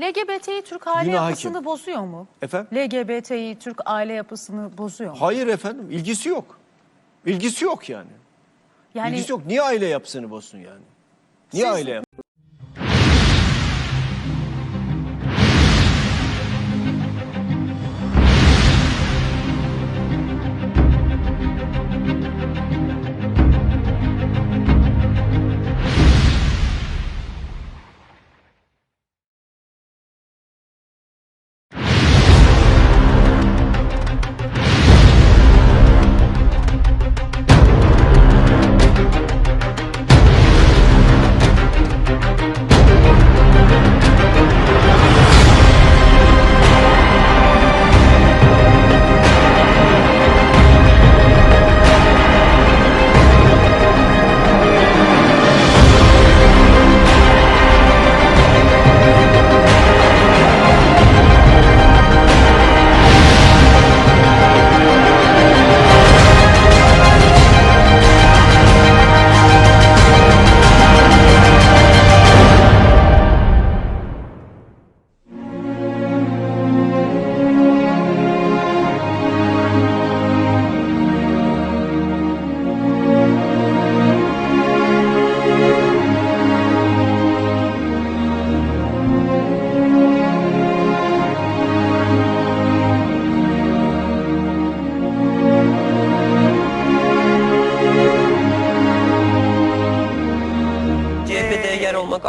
LGBT'yi Türk aile Yine yapısını hakim. bozuyor mu? Efendim? LGBT'yi Türk aile yapısını bozuyor mu? Hayır efendim ilgisi yok. İlgisi yok yani. Yani İlgisi yok. Niye aile yapısını bozsun yani? Niye Siz- aile yap?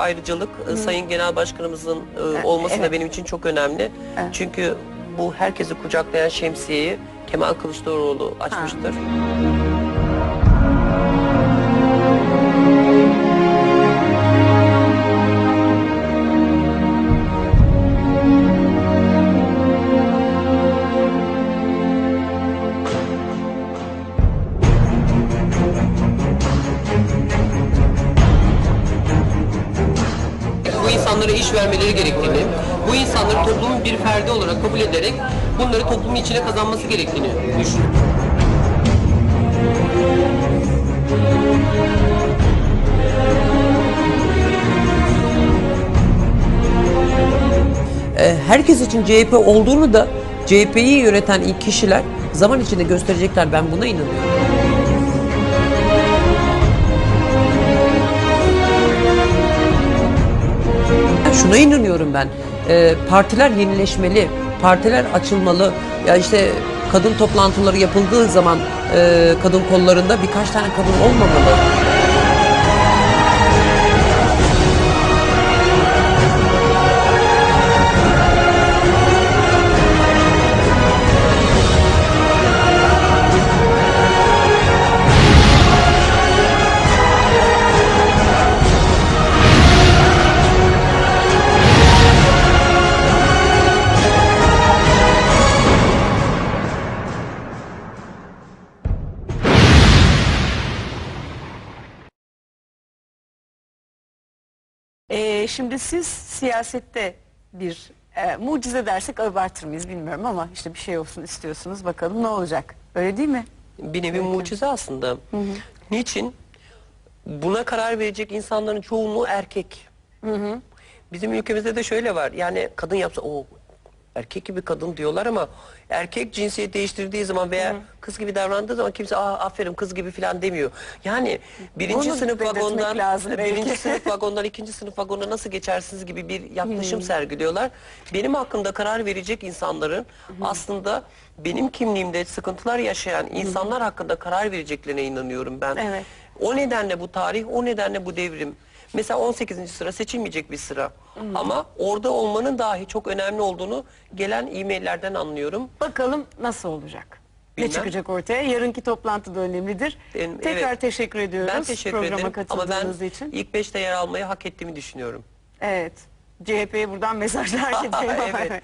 Ayrıcalık. e, Sayın Genel Başkanımızın e, olması da evet. benim için çok önemli. Evet. Çünkü bu herkesi kucaklayan şemsiyeyi Kemal Kılıçdaroğlu açmıştır. bu vermeleri gerektiğini, bu insanları toplumun bir ferdi olarak kabul ederek bunları toplumun içine kazanması gerektiğini düşünüyorum. Ee, Herkes için CHP olduğunu da CHP'yi yöneten ilk kişiler zaman içinde gösterecekler. Ben buna inanıyorum. Şuna inanıyorum ben. Ee, partiler yenileşmeli, partiler açılmalı. Ya işte kadın toplantıları yapıldığı zaman e, kadın kollarında birkaç tane kadın olmamalı. Şimdi siz siyasette bir e, mucize dersek abartır mıyız bilmiyorum ama işte bir şey olsun istiyorsunuz bakalım ne olacak. Öyle değil mi? bir nevi mucize aslında. Niçin? Buna karar verecek insanların çoğunluğu erkek. Bizim ülkemizde de şöyle var. Yani kadın yapsa o erkek gibi kadın diyorlar ama erkek cinsiyet değiştirdiği zaman veya kız gibi davrandığı zaman kimse Aa, aferin kız gibi falan demiyor. Yani birinci Bunu sınıf belirtmek vagondan lazım belki. birinci sınıf vagondan ikinci sınıf vagona nasıl geçersiniz gibi bir yaklaşım sergiliyorlar. Benim hakkında karar verecek insanların aslında benim kimliğimde sıkıntılar yaşayan insanlar hakkında karar vereceklerine inanıyorum ben. Evet. O nedenle bu tarih, o nedenle bu devrim. Mesela 18. sıra seçilmeyecek bir sıra. Ama orada olmanın dahi çok önemli olduğunu gelen e-maillerden anlıyorum. Bakalım nasıl olacak? Ne Bilmem. çıkacak ortaya? Yarınki toplantı da önemlidir. Benim- Tekrar evet. teşekkür ediyoruz Ben teşekkür programa ederim ama ben katıldığınız için. ilk beşte yer almayı hak ettiğimi düşünüyorum. Evet. CHP'ye buradan mesajlar gidiyor. Evet.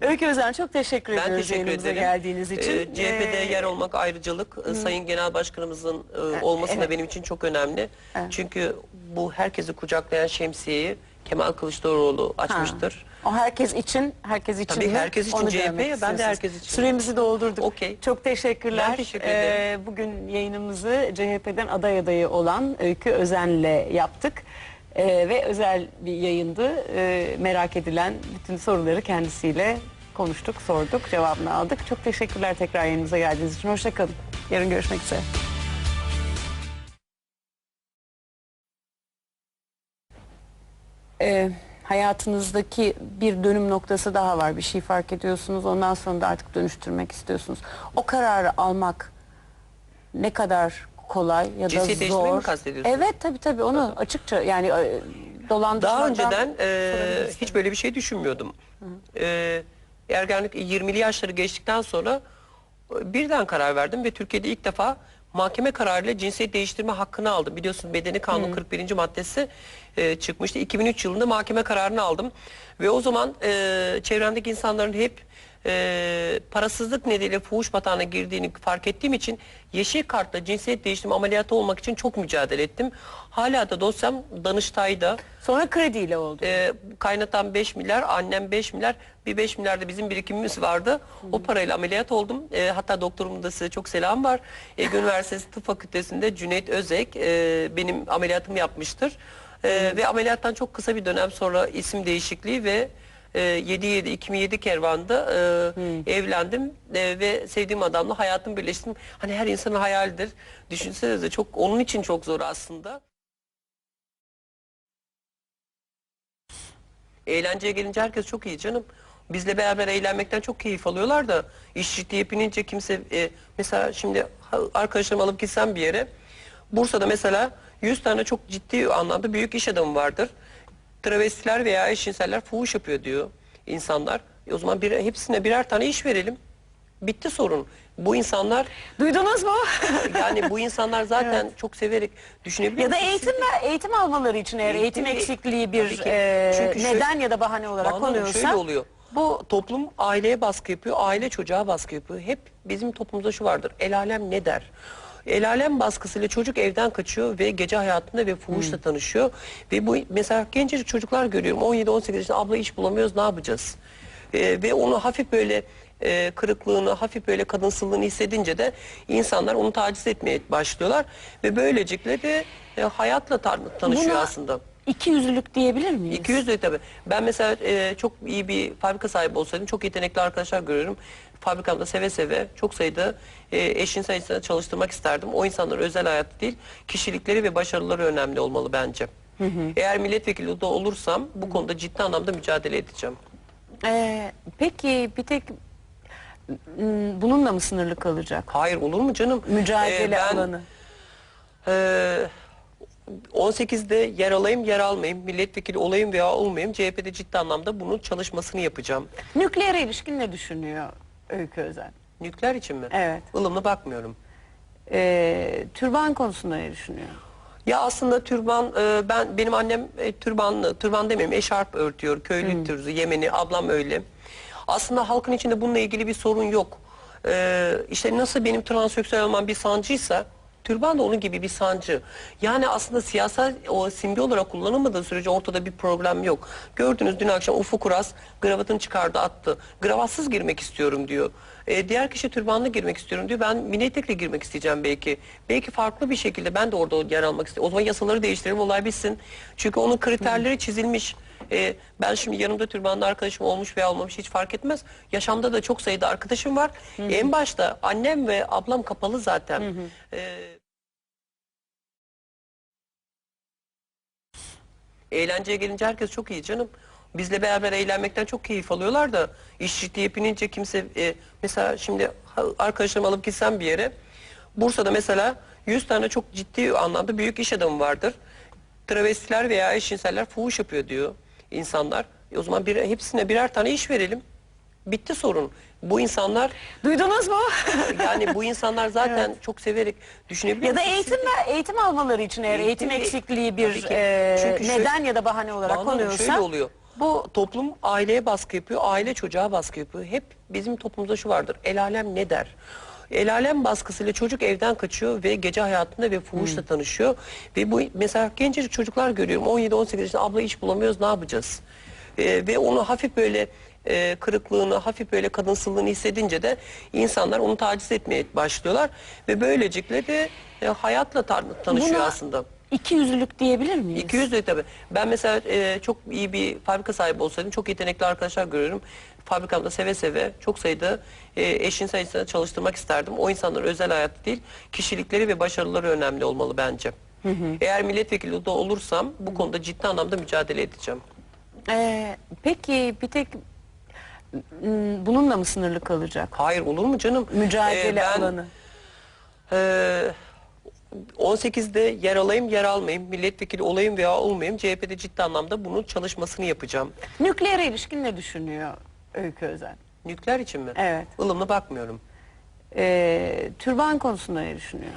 Öykü Özen çok teşekkür Ben ediyoruz teşekkür yayınımıza ederim. geldiğiniz için. Ee, CHP'de Ee, yer olmak ayrıcalık. Ee, Sayın Genel Başkanımızın e, olması evet. da benim için çok önemli. Çünkü bu herkesi kucaklayan şemsiyeyi Kemal Kılıçdaroğlu ha. açmıştır. O herkes için, herkes için Tabii mi? herkes için Onu CHP, ben de herkes için. Süremizi doldurduk. Okey. Çok teşekkürler. Ben teşekkür ederim. Ee, bugün yayınımızı CHP'den aday adayı olan Öykü Özen'le yaptık. Ee, ve özel bir yayındı. Ee, merak edilen bütün soruları kendisiyle konuştuk, sorduk, cevabını aldık. Çok teşekkürler tekrar yayınımıza geldiğiniz için. Hoşçakalın. Yarın görüşmek üzere. Ee, hayatınızdaki bir dönüm noktası daha var. Bir şey fark ediyorsunuz. Ondan sonra da artık dönüştürmek istiyorsunuz. O kararı almak ne kadar kolay ya da Cinsiyet değiştirmeyi mi zor. kastediyorsunuz? Evet tabii tabii onu açıkça yani e, dolandırmadan Daha önceden e, sorabilirsiniz. hiç böyle bir şey düşünmüyordum. E, ergenlik 20'li yaşları geçtikten sonra e, birden karar verdim ve Türkiye'de ilk defa mahkeme kararıyla cinsiyet değiştirme hakkını aldım. Biliyorsunuz Bedeni Kanunu 41. maddesi e, çıkmıştı. 2003 yılında mahkeme kararını aldım. Ve o zaman e, çevremdeki insanların hep e, parasızlık nedeniyle fuhuş batağına girdiğini fark ettiğim için yeşil kartla cinsiyet değiştirme ameliyatı olmak için çok mücadele ettim. Hala da dosyam Danıştay'da. Sonra krediyle oldu. E, kaynatam 5 milyar, annem 5 milyar, bir 5 milyar da bizim birikimimiz vardı. O parayla ameliyat oldum. E, hatta doktorumun da size çok selam var. Ege Üniversitesi Tıp Fakültesi'nde Cüneyt Özek e, benim ameliyatımı yapmıştır. E, ve ameliyattan çok kısa bir dönem sonra isim değişikliği ve e, 7-7 2007 kervanda e, evlendim E, ve sevdiğim adamla hayatımı birleştirdim. Hani her insanın hayalidir. Düşünsenize çok onun için çok zor aslında. Eğlenceye gelince herkes çok iyi canım. Bizle beraber eğlenmekten çok keyif alıyorlar da iş ciddiye binince kimse e, mesela şimdi arkadaşlarımı alıp gitsem bir yere Bursa'da mesela 100 tane çok ciddi anlamda büyük iş adamı vardır. Travestiler veya eşcinseller fuhuş yapıyor diyor insanlar. E o zaman bir, hepsine birer tane iş verelim. Bitti sorun. Bu insanlar Duydunuz mu? yani bu insanlar zaten çok severek düşünebiliyor ya da musunuz? eğitim eğitim almaları için eğer eğitim, Eğitim- eksikliği bir ki. e, Çünkü şöyle- neden ya da bahane olarak Banu Hanım, konuyorsa şöyle oluyor. Bu toplum aileye baskı yapıyor, aile çocuğa baskı yapıyor. Hep bizim toplumumuzda şu vardır. El alem ne der? El alem baskısıyla çocuk evden kaçıyor ve gece hayatında ve fuhuşla Hmm. tanışıyor. Ve bu mesela gencecik çocuklar görüyorum 17-18 yaşında abla iş bulamıyoruz ne yapacağız? Ee, ve onu hafif böyle e, kırıklığını, hafif böyle kadınsılığını hissedince de insanlar onu taciz etmeye başlıyorlar. Ve böylelikle de e, hayatla tar- tanışıyor Buna aslında. iki yüzlülük diyebilir miyiz? 200 de tabii. Ben mesela e, çok iyi bir fabrika sahibi olsaydım çok yetenekli arkadaşlar görüyorum. Fabrikamda seve seve çok sayıda e, eşin sayısını çalıştırmak isterdim. O insanların özel hayatı değil, kişilikleri ve başarıları önemli olmalı bence. Eğer milletvekili de olursam bu konuda ciddi anlamda mücadele edeceğim. Ee, peki bir tek m, bununla mı sınırlı kalacak? Hayır olur mu canım? Mücadele Ee, ben, alanı. e, 18'de yer alayım yer almayayım, milletvekili olayım veya olmayayım CHP'de ciddi anlamda bunun çalışmasını yapacağım. Nükleere ilişkin ne düşünüyor Öykü Özen? Nükleer için mi? Evet. Ilımlı bakmıyorum. Ee, türban konusunda ne düşünüyor? Ya aslında türban e, ben benim annem e, türbanlı türban demeyeyim eşarp örtüyor köylü türü Yemeni ablam öyle. Aslında halkın içinde bununla ilgili bir sorun yok. Ee, işte nasıl benim transseksüel olmam bir sancıysa türban da onun gibi bir sancı. Yani aslında siyasal o simge olarak kullanılmadığı sürece ortada bir problem yok. Gördünüz dün akşam Ufuk Uras gravatını çıkardı attı. Gravatsız girmek istiyorum diyor. Ee, diğer kişi türbanlı girmek istiyorum diyor. Ben mini etekle girmek isteyeceğim belki. Belki farklı bir şekilde ben de orada yer almak istiyorum. O zaman yasaları değiştirelim olay bitsin. Çünkü onun kriterleri çizilmiş. Ee, ben şimdi yanımda türbanlı arkadaşım olmuş veya olmamış hiç fark etmez. Yaşamda da çok sayıda arkadaşım var. En başta annem ve ablam kapalı zaten. Ee, Eğlenceye gelince herkes çok iyi canım. Bizle beraber eğlenmekten çok keyif alıyorlar da iş ciddiye binince kimse e, mesela şimdi arkadaşlarımı alıp gitsem bir yere Bursa'da mesela 100 tane çok ciddi anlamda büyük iş adamı vardır. Travestiler veya eşcinseller fuhuş yapıyor diyor insanlar. E o zaman bir, hepsine birer tane iş verelim. Bitti sorun. Bu insanlar Duydunuz mu? yani bu insanlar zaten çok severek düşünebiliyor ya da musunuz? eğitim ve eğitim almaları için eğer eğitim, Eğitim- eksikliği bir ki. e, Çünkü şöyle- neden ya da bahane olarak Banu Hanım, konuyorsa şöyle oluyor. Bu toplum aileye baskı yapıyor, aile çocuğa baskı yapıyor. Hep bizim toplumumuzda şu vardır. El alem ne der? El alem baskısıyla çocuk evden kaçıyor ve gece hayatında ve fuhuşla tanışıyor. Ve bu mesela gencecik çocuklar görüyorum 17-18 yaşında abla iş bulamıyoruz ne yapacağız? Ee, ve onu hafif böyle e, kırıklığını, hafif böyle kadınsılığını hissedince de insanlar onu taciz etmeye başlıyorlar. Ve böylelikle de e, hayatla tar- tanışıyor Buna aslında. İki yüzlülük diyebilir miyiz? 200 de tabii. Ben mesela e, çok iyi bir fabrika sahibi olsaydım çok yetenekli arkadaşlar görüyorum. Fabrikamda seve seve çok sayıda e, eşin sayısını çalıştırmak isterdim. O insanların özel hayatı değil, kişilikleri ve başarıları önemli olmalı bence. Eğer milletvekili de olursam bu konuda ciddi anlamda mücadele edeceğim. Ee, peki bir tek bununla mı sınırlı kalacak? Hayır olur mu canım? Mücadele Ee, ben, alanı. e, 18'de yer alayım yer almayayım, milletvekili olayım veya olmayayım CHP'de ciddi anlamda bunun çalışmasını yapacağım. Nükleere ilişkin ne düşünüyor Öykü Özen? Nükleer için mi? Evet. Ilımlı bakmıyorum. Ee, türban konusunda ne düşünüyor?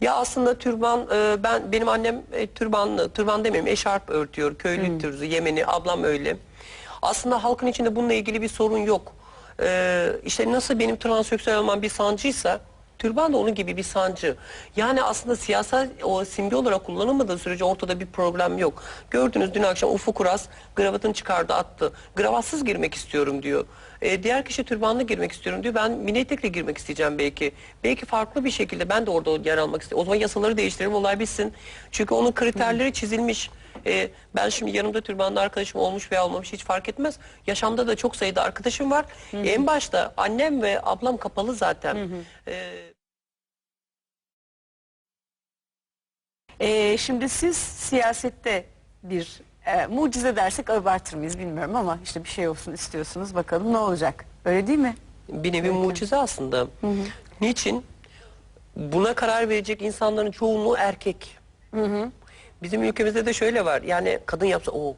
Ya aslında türban e, ben benim annem e, türbanlı türban demeyeyim eşarp örtüyor köylü türü Yemeni ablam öyle. Aslında halkın içinde bununla ilgili bir sorun yok. Ee, işte nasıl benim transseksüel olmam bir sancıysa türban da onun gibi bir sancı. Yani aslında siyasal o simge olarak kullanılmadığı sürece ortada bir problem yok. Gördünüz dün akşam Ufuk Uras gravatını çıkardı attı. Gravatsız girmek istiyorum diyor. Ee, diğer kişi türbanlı girmek istiyorum diyor. Ben mini girmek isteyeceğim belki. Belki farklı bir şekilde ben de orada yer almak istiyorum. O zaman yasaları değiştirelim olay bitsin. Çünkü onun kriterleri çizilmiş. Ee, ben şimdi yanımda türbanlı arkadaşım olmuş veya olmamış hiç fark etmez. Yaşamda da çok sayıda arkadaşım var. En başta annem ve ablam kapalı zaten. Ee, Ee, şimdi siz siyasette bir e, mucize dersek abartır mıyız bilmiyorum ama işte bir şey olsun istiyorsunuz bakalım ne olacak. Öyle değil mi? bir nevi mucize aslında. Niçin? Buna karar verecek insanların çoğunluğu erkek. Bizim ülkemizde de şöyle var. Yani kadın yapsa o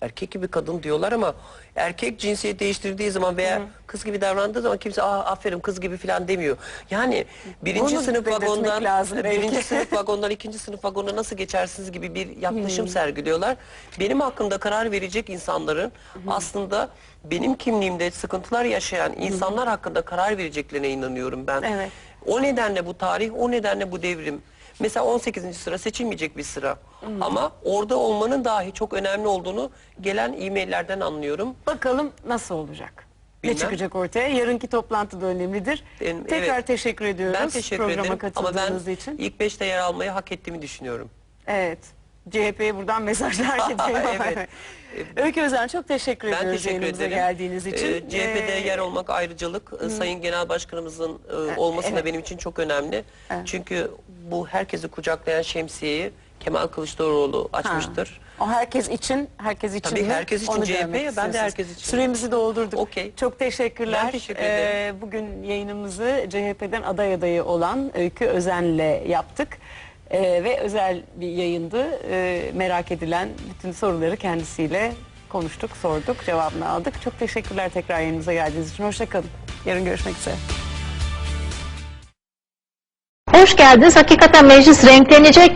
erkek gibi kadın diyorlar ama erkek cinsiyet değiştirdiği zaman veya kız gibi davrandığı zaman kimse Aa, aferin kız gibi falan demiyor. Yani birinci Onu sınıf belirtmek vagondan lazım belki. birinci sınıf vagondan ikinci sınıf vagonuna nasıl geçersiniz gibi bir yaklaşım sergiliyorlar. Benim hakkında karar verecek insanların aslında benim kimliğimde sıkıntılar yaşayan insanlar hakkında karar vereceklerine inanıyorum ben. Evet. O nedenle bu tarih, o nedenle bu devrim. Mesela 18. sıra seçilmeyecek bir sıra. Ama orada olmanın dahi çok önemli olduğunu gelen e-maillerden anlıyorum. Bakalım nasıl olacak? Ne Bilmem. çıkacak ortaya? Yarınki toplantı da önemlidir. Benim- Tekrar evet. teşekkür ediyoruz Ben teşekkür programa ederim ama ben katıldığınız için. ilk beşte yer almayı hak ettiğimi düşünüyorum. Evet. CHP'ye buradan mesajlar gidiyor. Evet. Öykü Özen çok teşekkür Ben ediyoruz teşekkür ederim. geldiğiniz için. Ee, CHP'de Ee, yer olmak ayrıcalık. Ee, Sayın Genel Başkanımızın e, olması evet. da benim için çok önemli. Çünkü bu herkesi kucaklayan şemsiyeyi Kemal Kılıçdaroğlu açmıştır. O herkes için, herkes için Tabii mi? herkes için Onu CHP ben de herkes için. Süremizi doldurduk. Okey. Çok teşekkürler. Ben teşekkür ederim. Ee, bugün yayınımızı CHP'den aday adayı olan Öykü Özen'le yaptık. Ee, ve özel bir yayındı. Ee, merak edilen bütün soruları kendisiyle konuştuk, sorduk, cevabını aldık. Çok teşekkürler tekrar yayınımıza geldiğiniz için. Hoşçakalın. Yarın görüşmek üzere. Hoş geldiniz. Hakikaten meclis renklenecek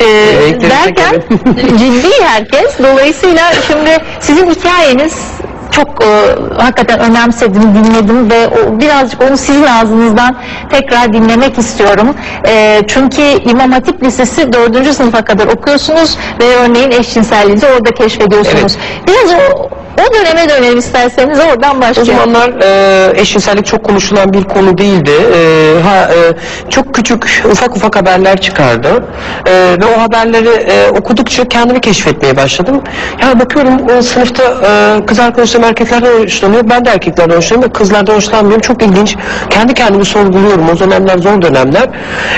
e, Renklenecek, derken ciddi herkes. Dolayısıyla şimdi sizin hikayeniz çok e, hakikaten önemsedim, dinledim ve o, birazcık onu sizin ağzınızdan tekrar dinlemek istiyorum. E, çünkü İmam Hatip Lisesi 4. sınıfa kadar okuyorsunuz ve örneğin eşcinselliğinizi orada keşfediyorsunuz. Biraz o, o döneme dönelim isterseniz oradan O başlayalım. zamanlar e, eşcinsellik çok konuşulan bir konu değildi. E, ha, e, çok küçük, ufak ufak haberler çıkardı. E, ve o haberleri e, okudukça kendimi keşfetmeye başladım. Yani bakıyorum o sınıfta e, kız arkadaşlarım erkeklerden hoşlanıyor. Ben de erkeklerden hoşlanıyorum kızlardan hoşlanmıyorum. Çok ilginç. Kendi kendimi sorguluyorum. O dönemler zor dönemler.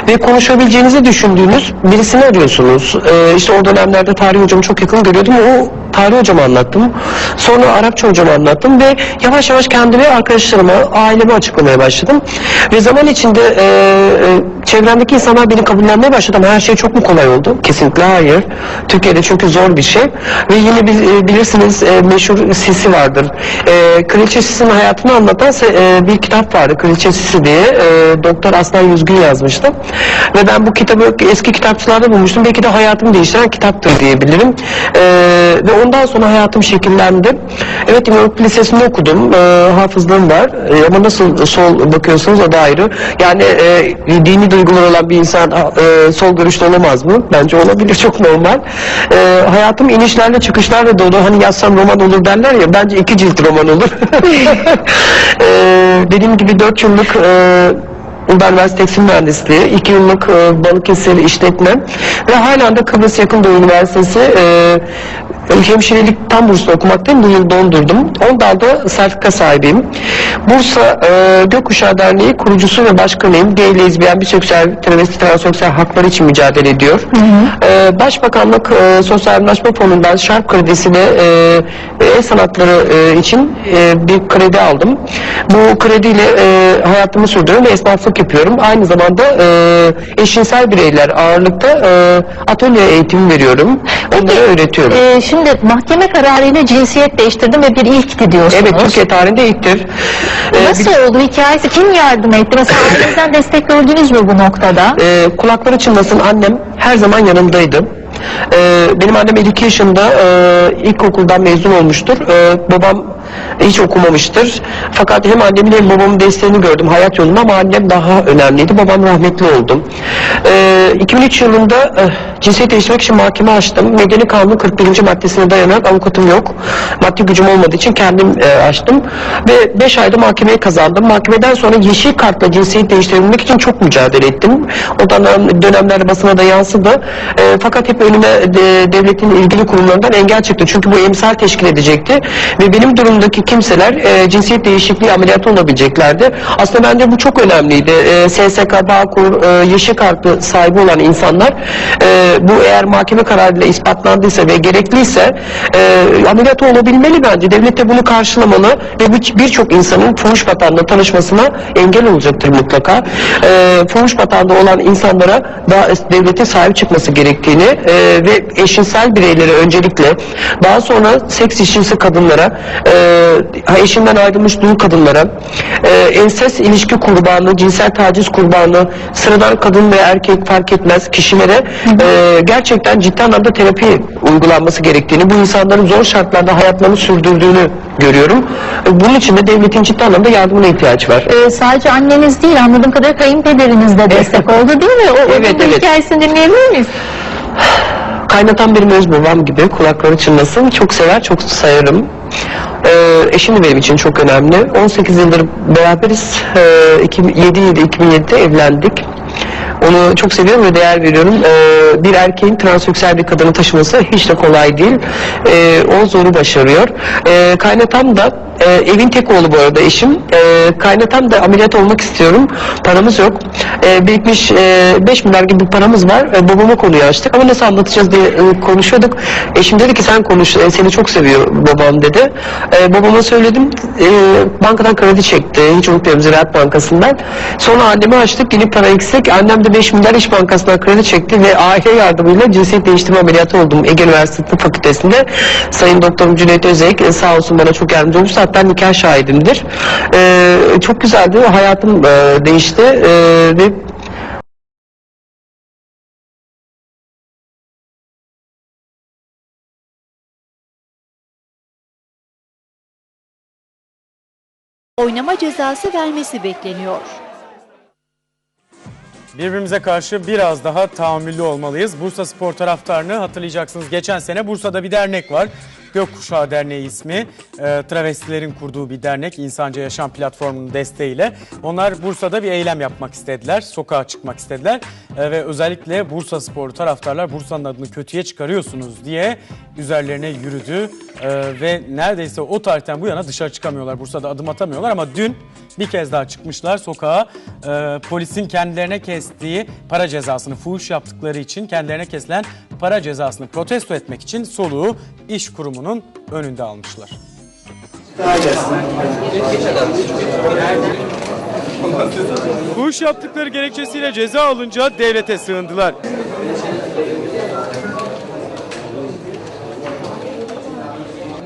Ve konuşabileceğinizi düşündüğünüz birisini arıyorsunuz. E, işte o dönemlerde tarih hocamı çok yakın görüyordum. O tarih hocama anlattım. Sonra Arapça hocama anlattım ve yavaş yavaş kendimi arkadaşlarıma, aileme açıklamaya başladım. Ve zaman içinde e, e, çevremdeki insanlar beni kabullenmeye başladı ama her şey çok mu kolay oldu? Kesinlikle hayır. Türkiye'de çünkü zor bir şey. Ve yine e, bilirsiniz e, meşhur Sisi vardır. E, Kraliçe Sisi'nin hayatını anlatan e, bir kitap vardı. Kraliçe Sisi diye. E, Doktor Aslan Yüzgün yazmıştı. Ve ben bu kitabı eski kitapçılarda bulmuştum. Belki de hayatımı değiştiren kitaptır diyebilirim. E, ve ondan sonra hayatım şekillendi. Evet İmam Hatip Lisesi'nde okudum. E, hafızlığım var. E, ama nasıl sol bakıyorsunuz o da ayrı. Yani e, dini duygular olan bir insan e, sol görüşlü olamaz mı? Bence olabilir. Çok normal. E, hayatım inişlerle çıkışlarla dolu. Hani yazsam roman olur derler ya. Bence iki cilt roman olur. e, dediğim gibi dört yıllık e, Uludağ Üniversitesi Tekstil Mühendisliği, 2 yıllık e, Balıkesir işletme ve halen de Kıbrıs Yakın Doğu Üniversitesi e, hemşirelik tam burslu okumaktayım. Bu yıl dondurdum. Ondan da sertifika sahibiyim. Bursa e, Gökkuşağı Derneği kurucusu ve başkanıyım. Gay, lezbiyen, biseksüel, travesti, transseksüel hakları için mücadele ediyor. E, Başbakanlık e, Sosyal Yardımlaşma Fonu'ndan şark kredisiyle e, el sanatları e, için e, bir kredi aldım. Bu krediyle e, hayatımı sürdürüyorum ve esnaflık yapıyorum. Aynı zamanda e, eşcinsel bireyler ağırlıkta e, atölye eğitimi veriyorum. Onlara öğretiyorum. Ee, şimdi mahkeme kararıyla cinsiyet değiştirdim ve bir ilkti diyorsunuz. Evet Türkiye tarihinde ilktir. Ee, Nasıl oldu hikayesi? Kim yardım etti? Mesela ailenizden destek gördünüz mü bu noktada? Ee, kulakları çınlasın annem her zaman yanımdaydı. Ee, benim annem 52 yaşında e, ilkokuldan mezun olmuştur. Ee, babam hiç okumamıştır. Fakat hem annemin hem babamın desteğini gördüm hayat yolunda ama annem daha önemliydi. Babam rahmetli oldu. Ee, 2003 yılında e, cinsiyet değiştirmek için mahkeme açtım. Medeni Kanun 41. maddesine dayanarak avukatım yok. Maddi gücüm olmadığı için kendim e, açtım. Ve 5 ayda mahkemeyi kazandım. Mahkemeden sonra yeşil kartla cinsiyet değiştirebilmek için çok mücadele ettim. O dönem, dönemler basına da yansıdı. E, fakat hep önüme de, devletin ilgili kurumlarından engel çıktı. Çünkü bu emsal teşkil edecekti. Ve benim durumdaki kimseler e, cinsiyet değişikliği ameliyatı olabileceklerdi. Aslında bence bu çok önemliydi. E, SSK, Bağkur, e, yeşil kartı sahibi olan insanlar e, bu eğer mahkeme kararıyla ispatlandıysa ve gerekliyse e, ameliyatı olabilmeli bence. Devlet de bunu karşılamalı ve birçok insanın fuhuş batağında tanışmasına engel olacaktır mutlaka. E, fuhuş batağında olan insanlara da devlete sahip çıkması gerektiğini e, ve eşcinsel bireylere öncelikle daha sonra seks işçisi kadınlara e, eşinden ayrılmış dul kadınlara e, ensest ilişki kurbanı, cinsel taciz kurbanı, sıradan kadın ve erkek fark etmez kişilere e, gerçekten ciddi anlamda terapi uygulanması gerektiğini, bu insanların zor şartlarda hayatlarını sürdürdüğünü görüyorum. E, Bunun için de devletin ciddi anlamda yardımına ihtiyaç var. Ee, sadece anneniz değil anladığım kadarıyla kayınpederiniz de destek oldu değil mi? O, Evet, evet. hikayesini dinleyebilir miyiz? Kaynatan benim öz babam gibi kulakları çınlasın. Çok sever, çok sayarım. Ee, eşim de benim için çok önemli. 18 yıldır beraberiz. Ee, 2007 yılı 2007'de evlendik. Onu çok seviyorum ve değer veriyorum. Ee, bir erkeğin transseksüel bir kadını taşıması hiç de kolay değil. Ee, o zoru başarıyor. Ee, kaynatam da e, evin tek oğlu bu arada eşim. Ee, kaynatam da ameliyat olmak istiyorum. Paramız yok. Ee, birikmiş 5 milyar gibi paramız var. Ee, babama konuyu açtık ama nasıl anlatacağız diye e, konuşuyorduk. Eşim dedi ki sen konuş. e, seni çok seviyor babam dedi. Ee, babama söyledim. Ee, bankadan kredi çekti. Hiç unutmuyorum Ziraat Bankası'ndan. Sonra annemi açtık. Yeni para eksik. Annem de 5 milyar İş Bankası'ndan kredi çekti ve aile yardımıyla cinsiyet değiştirme ameliyatı oldum Ege Üniversitesi Fakültesi'nde. Sayın Doktorum Cüneyt Özek e, sağ olsun bana çok yardımcı olmuştu. Hatta nikah şahidimdir. Ee, çok güzeldi. Hayatım e, değişti e, ve oynama cezası vermesi bekleniyor. Birbirimize karşı biraz daha tahammüllü olmalıyız. Bursa Spor taraftarını hatırlayacaksınız. Geçen sene Bursa'da bir dernek var. Gökkuşağı Derneği ismi. E, travestilerin kurduğu bir dernek. İnsanca Yaşam Platformu'nun desteğiyle. Onlar Bursa'da bir eylem yapmak istediler. Sokağa çıkmak istediler. E, ve özellikle Bursa Spor taraftarlar Bursa'nın adını kötüye çıkarıyorsunuz diye üzerlerine yürüdü. E, ve neredeyse o tarihten bu yana dışarı çıkamıyorlar. Bursa'da adım atamıyorlar ama dün bir kez daha çıkmışlar sokağa. E, polisin kendilerine kestiği para cezasını fuhuş yaptıkları için kendilerine kesilen para cezasını protesto etmek için soluğu iş kurumunun önünde almışlar. Fuhuş yaptıkları gerekçesiyle ceza alınca devlete sığındılar.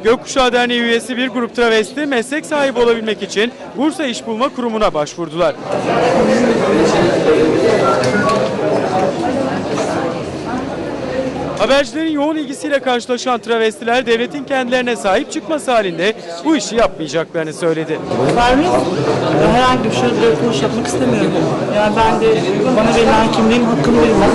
Gökkuşağı Derneği üyesi bir grup travesti meslek sahibi olabilmek için Bursa İş Bulma Kurumu'na başvurdular. Habercilerin yoğun ilgisiyle karşılaşan travestiler devletin kendilerine sahip çıkması halinde bu işi yapmayacaklarını söyledi. Vermek herhangi bir şeyde fuhuş yapmak istemiyorum. Yani ben de bana verilen kimliğin hakkını bilmem.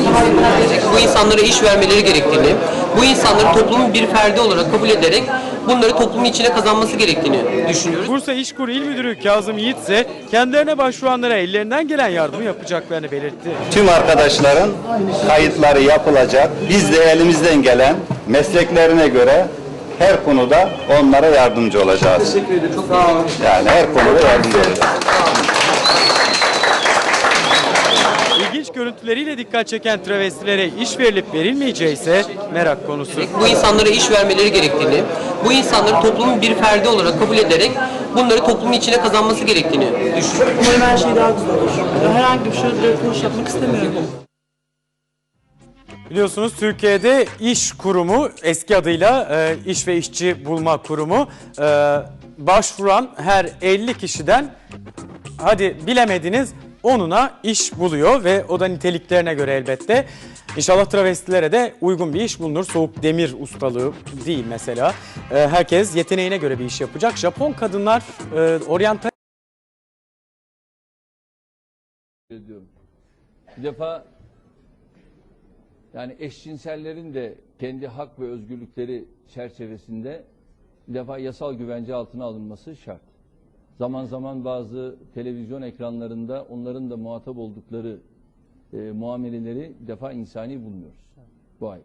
bu insanlara iş vermeleri gerektiğini, bu insanları toplumun bir ferdi olarak kabul ederek bunları toplumun içine kazanması gerektiğini düşünüyoruz. Bursa İşkur İl Müdürü Kazım Yiğit ise kendilerine başvuranlara ellerinden gelen yardımı yapacaklarını belirtti. Tüm arkadaşların kayıtları yapılacak. Biz de elimizden gelen mesleklerine göre her konuda onlara yardımcı olacağız. Teşekkür ederim. Yani her konuda yardımcı olacağız. İlginç görüntüleriyle dikkat çeken travestilere iş verilip verilmeyeceği ise merak konusu. Bu insanlara iş vermeleri gerektiğini, bu insanları toplumun bir ferdi olarak kabul ederek bunları toplumun içine kazanması gerektiğini düşünüyoruz. Umarım her şey daha güzel olur. Herhangi bir şöyle röportaj yapmak istemiyorum. Biliyorsunuz Türkiye'de iş kurumu eski adıyla e, iş ve işçi bulma kurumu e, başvuran her 50 kişiden hadi bilemediniz onuna iş buluyor ve o da niteliklerine göre elbette. İnşallah travestilere de uygun bir iş bulunur. Soğuk demir ustalığı değil mesela. E, herkes yeteneğine göre bir iş yapacak. Japon kadınlar e, oryantal. Bir defa yani eşcinsellerin de kendi hak ve özgürlükleri çerçevesinde bir defa yasal güvence altına alınması şart. Zaman zaman bazı televizyon ekranlarında onların da muhatap oldukları e, muameleleri defa insani bulmuyoruz. Bu ayrı.